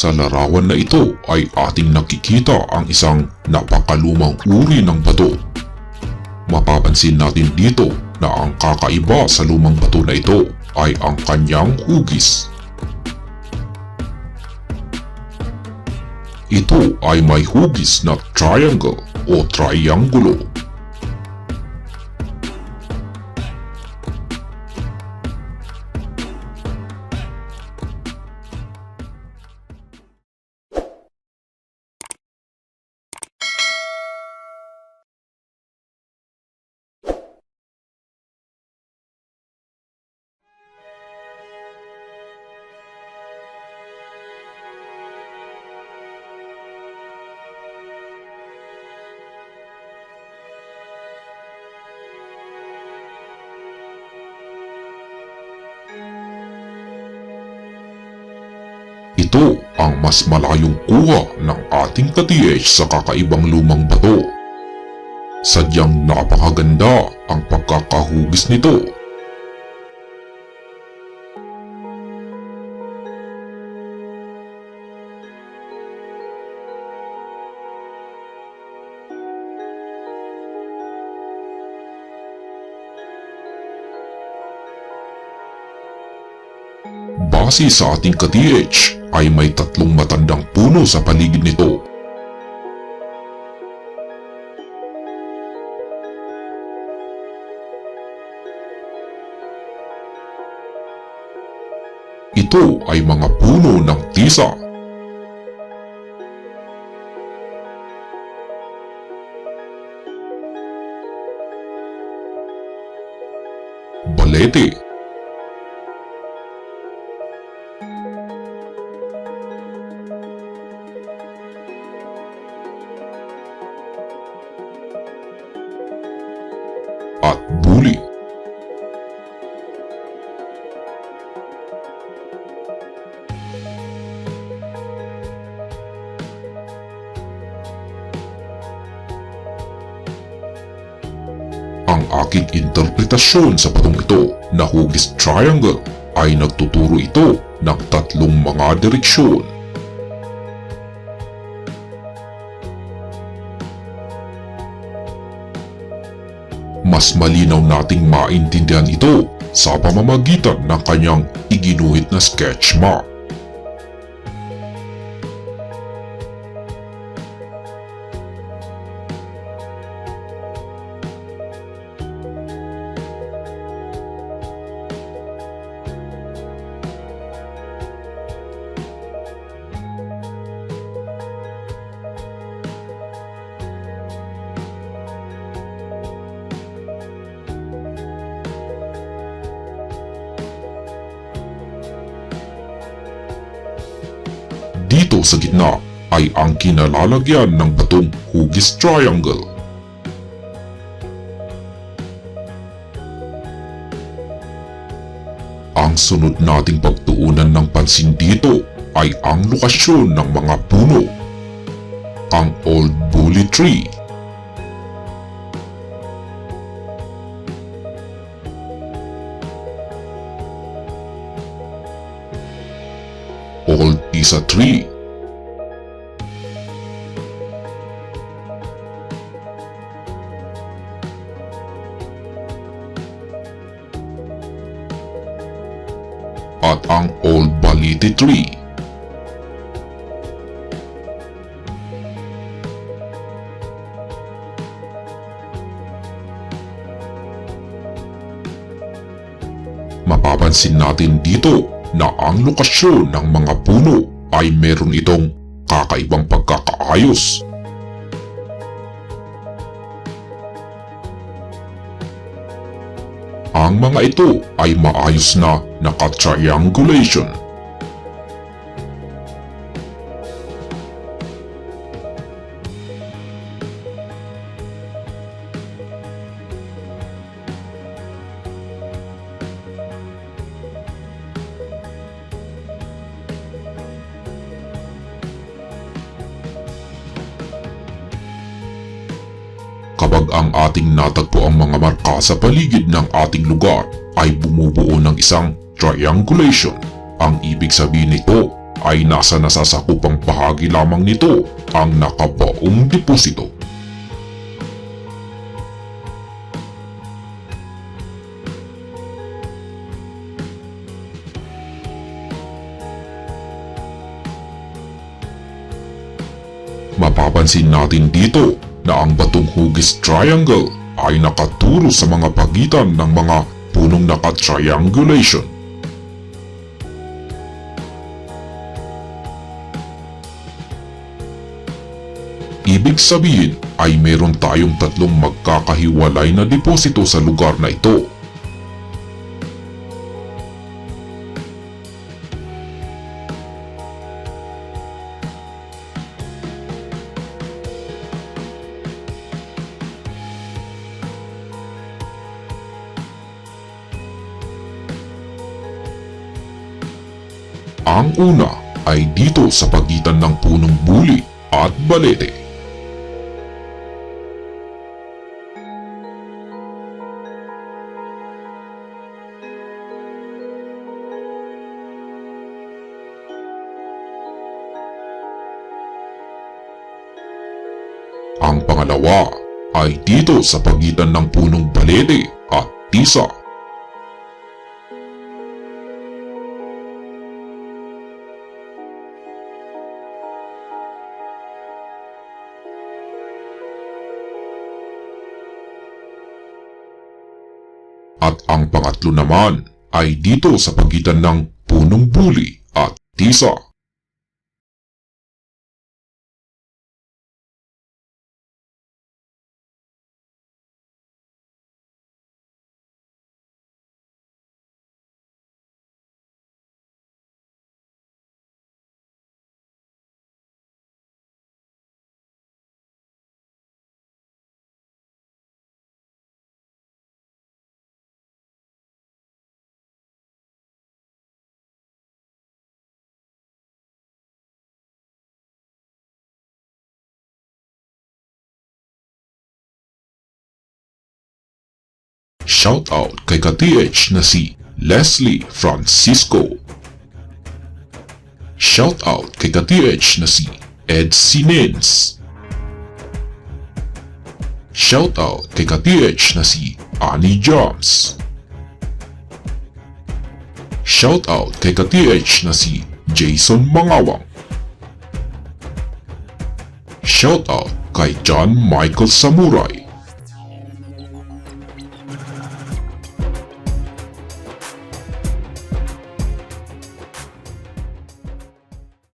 Sa larawan na ito ay ating nakikita ang isang napakalumang uri ng bato. Mapapansin natin dito na ang kakaiba sa lumang bato na ito ay ang kanyang hugis. Ito ay may hugis na triangle o triangulo. Ito ang mas malayong kuha ng ating ka-TH sa kakaibang lumang bato. Sadyang napakaganda ang pagkakahugis nito. Base sa ating ka-TH ay may tatlong matandang puno sa paligid nito. Ito ay mga puno ng tisa. Balete. At buli. Ang aking interpretasyon sa patong ito na hugis triangle ay nagtuturo ito ng tatlong mga direksyon. Mas malinaw nating maintindihan ito sa pamamagitan ng kanyang iginuhit na sketch map. Dito sa gitna ay ang kinalalagyan ng batong hugis triangle. Ang sunod nating pagtuunan ng pansin dito ay ang lokasyon ng mga puno. Ang Old Bully Tree. Old Isa Tree. At ang Old Baliti Tree. Mapapansin natin dito na ang lokasyon ng mga puno ay meron itong kakaibang pagkakaayos. Ang mga ito ay maayos na naka-triangulation. Kapag ang ating natagpo ang mga marka sa paligid ng ating lugar ay bumubuo ng isang triangulation, ang ibig sabihin nito ay nasa nasasakupang bahagi lamang nito ang nakabaong deposito. Mapapansin natin dito na ang batong hugis triangle ay nakaturo sa mga pagitan ng mga punong naka-triangulation. Ibig sabihin ay meron tayong tatlong magkakahiwalay na deposito sa lugar na ito. Ang una ay dito sa pagitan ng punong buli at balete. Pangalawa ay dito sa pagitan ng punong balete at tisa. At ang pangatlo naman ay dito sa pagitan ng punong buli at tisa. Shoutout kay ka-TH na si Leslie Francisco. Shoutout kay ka-TH na si Ed Sinens. Shoutout kay ka-TH na si Annie Joms. Shoutout kay ka-TH na si Jason Mangawang. Shoutout kay John Michael Samurai.